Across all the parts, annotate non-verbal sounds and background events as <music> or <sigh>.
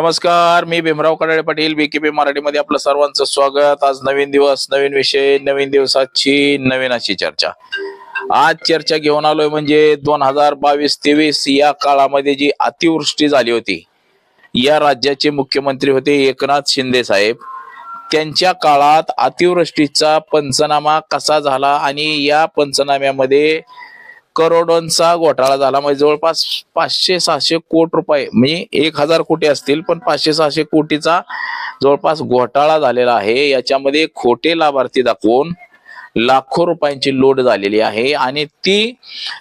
नमस्कार मी भीमराव कडाळे पाटील बीकेपी मराठीमध्ये आपलं सर्वांचं स्वागत. आज नवीन दिवस नवीन विषय नवीन दिवसाची नवीन अशी चर्चा. आज चर्चा घेऊन आलोय म्हणजे दोन हजार बावीस तेवीस या काळामध्ये जी अतिवृष्टी झाली होती या राज्याचे मुख्यमंत्री होते एकनाथ शिंदे साहेब. त्यांच्या काळात अतिवृष्टीचा पंचनामा कसा झाला आणि या पंचनाम्यामध्ये करोडोंचा घोटाळा झाला. म्हणजे जवळपास पाचशे सहाशे कोटी रुपये म्हणजे एक हजार कोटी असतील पण पाचशे सहाशे कोटीचा जवळपास घोटाळा झालेला आहे. याच्यामध्ये खोटे लाभार्थी दाखवून लाखो रुपयांची लोड झालेली आहे आणि ती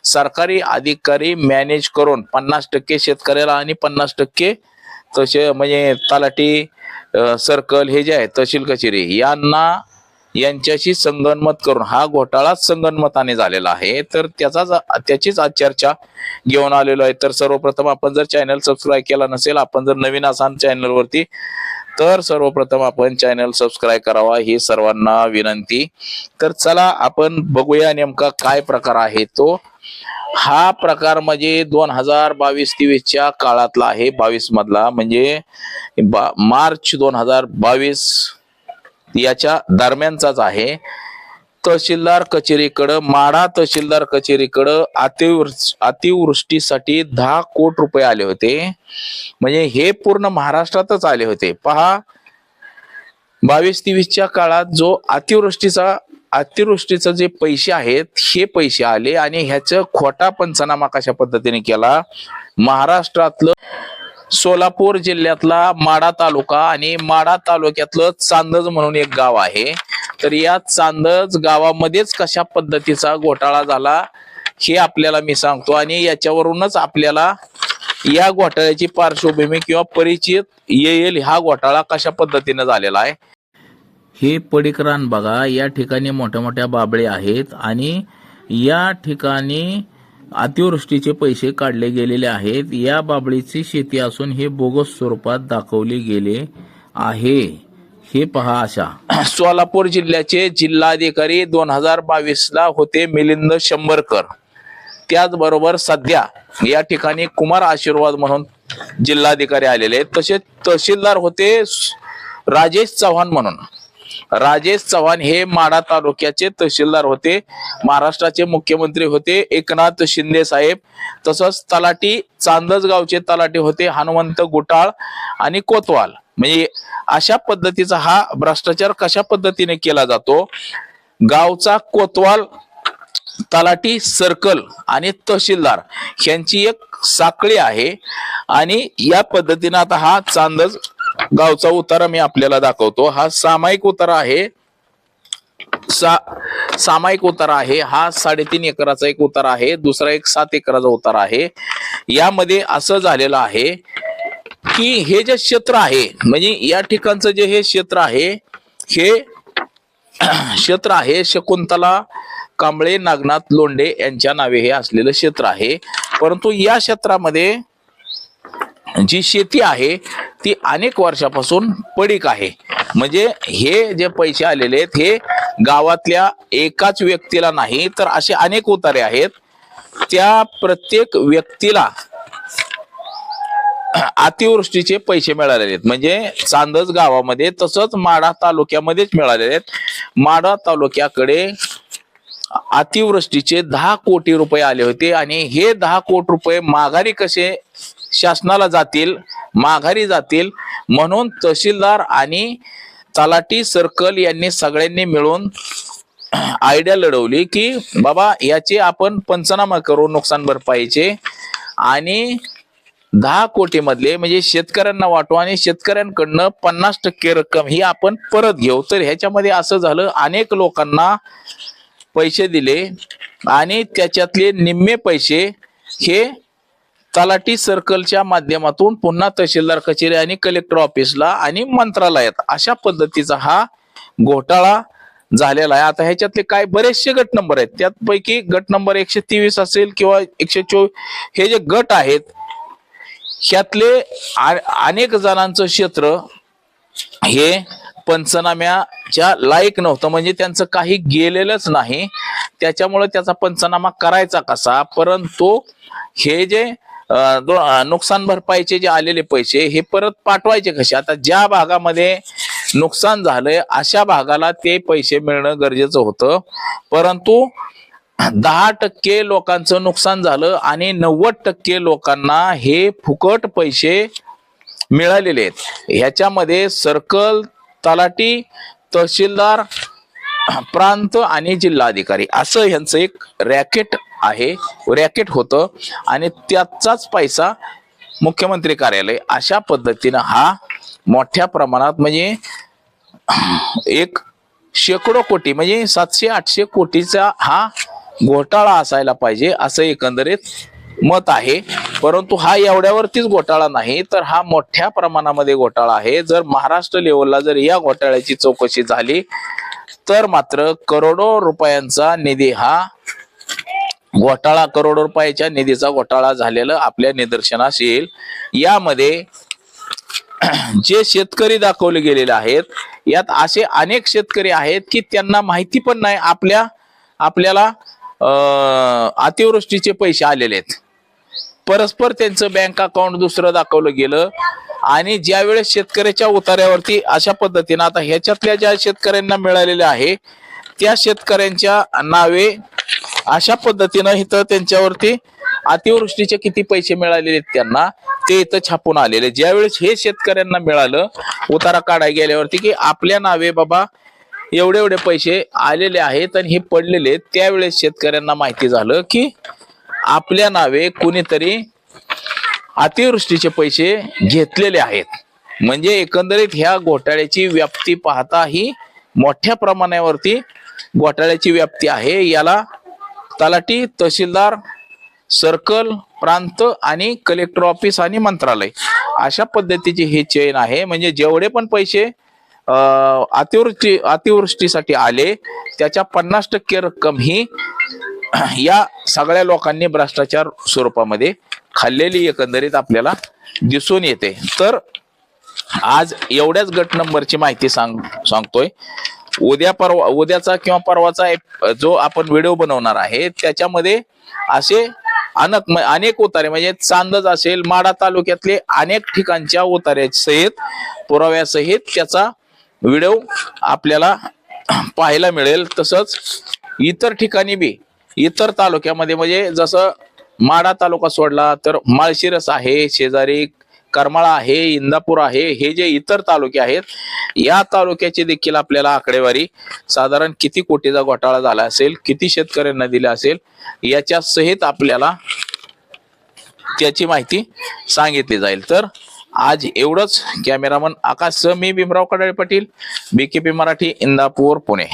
सरकारी अधिकारी मॅनेज करून पन्नास टक्के शेतकऱ्याला आणि पन्नास टक्के तसे म्हणजे तलाठी सर्कल हे जे आहे तहसील कचेरी यांना यांच्याशी संगनमत करून हा घोटाळाच संगनमताने झालेला आहे. तर त्याचाच त्याचीच आज चर्चा घेऊन आलेलो आहे. तर सर्वप्रथम आपण जर चॅनल सबस्क्राईब केला नसेल आपण जर नवीन असाल चॅनलवरती तर सर्वप्रथम आपण चॅनल सबस्क्राईब करावा ही सर्वांना विनंती. तर चला आपण बघूया नेमका काय प्रकार आहे तो. हा प्रकार म्हणजे दोन हजार बावीस तेवीसच्या काळातला आहे बावीस मधला म्हणजे बा- मार्च दोन हजार बावीस याच्या दरम्यानचाच आहे. तहसीलदार कचेरीकडं माढा तहसीलदार कचेरीकडं अतिवृष्टी अतिवृष्टीसाठी दहा कोटी रुपये आले होते. म्हणजे हे पूर्ण महाराष्ट्रातच आले होते. पहा बावीस तेवीसच्या काळात जो अतिवृष्टीचा अतिवृष्टीचं जे पैसे आहेत हे पैसे आले आणि ह्याचं खोटा पंचनामा कशा पद्धतीने केला? महाराष्ट्रातलं सोलापूर जिल्ह्यातला माडा तालुका आणि माडा तालुक्यातलं चांदज म्हणून एक गाव आहे. तर या चांदज गावामध्येच कशा पद्धतीचा घोटाळा झाला हे आपल्याला मी सांगतो आणि याच्यावरूनच आपल्याला या घोटाळ्याची पार्श्वभूमी किंवा परिचित येईल हा घोटाळा कशा पद्धतीने झालेला आहे. हे पडिकरान बघा या ठिकाणी मोठ्या मोठ्या बाबळे आहेत आणि या ठिकाणी अतिवृष्टीचे पैसे काढले गेलेले आहेत. या बाबळीची शेती असून हे बोगस स्वरूपात दाखवले गेले आहे. हे पहा अशा <clears throat> सोलापूर जिल्ह्याचे जिल्हाधिकारी दोन हजार बावीस ला होते मिलिंद शंभरकर. त्याचबरोबर सध्या या ठिकाणी कुमार आशीर्वाद म्हणून जिल्हाधिकारी आलेले आहेत. तसेच तहसीलदार होते राजेश चव्हाण म्हणून. राजेश चव्हाण हे माडा तालुक्याचे तहसीलदार होते. महाराष्ट्राचे मुख्यमंत्री होते. एकनाथ शिंदे साहेब तसंच तलाटी चांदस गावचे तलाठी होते हनुमंत गुटाळ आणि कोतवाल. म्हणजे अशा पद्धतीचा हा भ्रष्टाचार कशा पद्धतीने केला जातो? गावचा कोतवाल तलाटी सर्कल आणि तहसीलदार यांची एक साखळी आहे. आणि या पद्धतीनं आता हा चांदज गावचा उतारा मी आपल्याला दाखवतो. हा सामायिक उतारा आहे. सा सामायिक उतारा आहे. हा साडेतीन एकराचा एक उतारा आहे. दुसरा एक सात एकराचा उतारा आहे. यामध्ये असं झालेलं आहे की हे जे क्षेत्र आहे म्हणजे या ठिकाणचं जे हे क्षेत्र आहे हे <clears throat> क्षेत्र आहे शकुंतला कांबळे नागनाथ लोंढे यांच्या नावे हे असलेलं क्षेत्र आहे. परंतु या क्षेत्रामध्ये जी शेती आहे ती अनेक वर्षापासून पडीक आहे. म्हणजे हे जे पैसे आलेले आहेत हे गावातल्या एकाच व्यक्तीला नाही तर असे अनेक उतारे आहेत. त्या प्रत्येक व्यक्तीला अतिवृष्टीचे पैसे मिळालेले आहेत. म्हणजे चांदज गावामध्ये तसंच माढा तालुक्यामध्येच मिळालेले आहेत. माढा तालुक्याकडे अतिवृष्टीचे दहा कोटी रुपये आले होते आणि हे दहा कोटी रुपये माघारी कसे शासनाला जातील माघारी जातील. म्हणून तहसीलदार आणि तलाटी सर्कल यांनी सगळ्यांनी मिळून आयडिया लढवली की बाबा याचे आपण पंचनामा करू नुकसान भरपाईचे. आणि दहा कोटी मधले म्हणजे शेतकऱ्यांना वाटू आणि शेतकऱ्यांकडनं पन्नास टक्के रक्कम ही आपण परत घेऊ. तर ह्याच्यामध्ये असं झालं अनेक लोकांना पैसे दिले आणि त्याच्यातले निम्मे पैसे हे तलाठी सर्कलच्या माध्यमातून पुन्हा तहसीलदार कचेरी आणि कलेक्टर ऑफिसला आणि मंत्रालयात अशा पद्धतीचा हा घोटाळा झालेला आहे. आता ह्याच्यातले काय बरेचसे गट नंबर आहेत. त्यापैकी गट नंबर एकशे तेवीस असेल किंवा एकशे चोवीस हे जे गट आहेत ह्यातले आ- अनेक जणांचं क्षेत्र हे पंचनाम्याच्या लायक नव्हतं. म्हणजे त्यांचं काही गेलेलंच नाही. त्याच्यामुळे त्याचा पंचनामा करायचा कसा? परंतु हे जे नुकसान भरपाईचे जे आलेले पैसे हे परत पाठवायचे कसे? आता ज्या भागामध्ये नुकसान झालंय अशा भागाला ते पैसे मिळणं गरजेचं होतं. परंतु दहा टक्के लोकांचं नुकसान झालं आणि नव्वद टक्के लोकांना हे फुकट पैसे मिळालेले आहेत. ह्याच्यामध्ये सर्कल तलाटी तहसीलदार प्रांत आणि जिल्हाधिकारी असं ह्यांचं एक रॅकेट आहे. रॅकेट होतं आणि त्याचाच पैसा मुख्यमंत्री कार्यालय अशा पद्धतीनं हा मोठ्या प्रमाणात म्हणजे एक शेकडो कोटी म्हणजे सातशे आठशे कोटीचा हा घोटाळा असायला पाहिजे असं एकंदरीत मत आहे. परंतु हा एवढ्यावरतीच घोटाळा नाही तर हा मोठ्या प्रमाणामध्ये घोटाळा आहे. जर महाराष्ट्र लेवलला जर या घोटाळ्याची चौकशी झाली तर मात्र करोडो रुपयांचा निधी हा घोटाळा करोडो रुपयाच्या निधीचा घोटाळा झालेला आपल्या निदर्शनास येईल. यामध्ये जे शेतकरी दाखवले गेलेले आहेत यात असे अनेक शेतकरी आहेत की त्यांना माहिती पण नाही आपल्या आपल्याला अतिवृष्टीचे पैसे आलेले आहेत. परस्पर त्यांचं बँक अकाउंट दुसरं दाखवलं गेलं आणि ज्या वेळेस शेतकऱ्याच्या उतार्यावरती अशा पद्धतीनं आता ह्याच्यातल्या ज्या शेतकऱ्यांना मिळालेल्या आहे त्या शेतकऱ्यांच्या नावे अशा पद्धतीनं इथं त्यांच्यावरती अतिवृष्टीचे किती पैसे मिळालेले आहेत त्यांना ते इथं छापून आलेले ज्यावेळेस हे शेतकऱ्यांना मिळालं उतारा काढाय गेल्यावरती की आपल्या नावे बाबा एवढे एवढे पैसे आलेले आहेत आणि हे पडलेले आहेत त्यावेळेस शेतकऱ्यांना माहिती झालं की आपल्या नावे कुणीतरी अतिवृष्टीचे पैसे घेतलेले आहेत. म्हणजे एकंदरीत ह्या घोटाळ्याची व्याप्ती पाहता ही मोठ्या प्रमाणावरती घोटाळ्याची व्याप्ती आहे. याला तलाठी तहसीलदार सर्कल प्रांत आणि कलेक्टर ऑफिस आणि मंत्रालय. अशा पद्धतीची ही चेन आहे. म्हणजे जेवढे पण पैसे अतिवृष्टी अतिवृष्टीसाठी आले त्याच्या पन्नास टक्के रक्कम ही <clears throat> या सगळ्या लोकांनी भ्रष्टाचार स्वरूपामध्ये खाल्लेली एकंदरीत आपल्याला दिसून येते. तर आज एवढ्याच गट नंबरची माहिती सांग सांगतोय. उद्या परवा उद्याचा किंवा परवाचा जो आपण व्हिडिओ बनवणार आहे त्याच्यामध्ये असे अनेक अनेक उतारे म्हणजे चांदज असेल माडा तालुक्यातले अनेक ठिकाणच्या उतार्यासहित पुराव्यासहित त्याचा व्हिडिओ आपल्याला पाहायला मिळेल. तसंच इतर ठिकाणी बी इतर तालुक्यामध्ये म्हणजे जसं माडा तालुका सोडला तर माळशिरस आहे शेजारी करमाळा आहे इंदापूर आहे हे जे इतर तालुके आहेत या तालुक्याची देखील आपल्याला आकडेवारी. साधारण किती कोटीचा घोटाळा झाला असेल किती शेतकऱ्यांना दिला असेल याच्या सहित आपल्याला त्याची माहिती सांगितली जाईल. तर आज एवढंच. कॅमेरामन आकाश मी भीमराव कडाळे पाटील बीकेपी मराठी इंदापूर पुणे.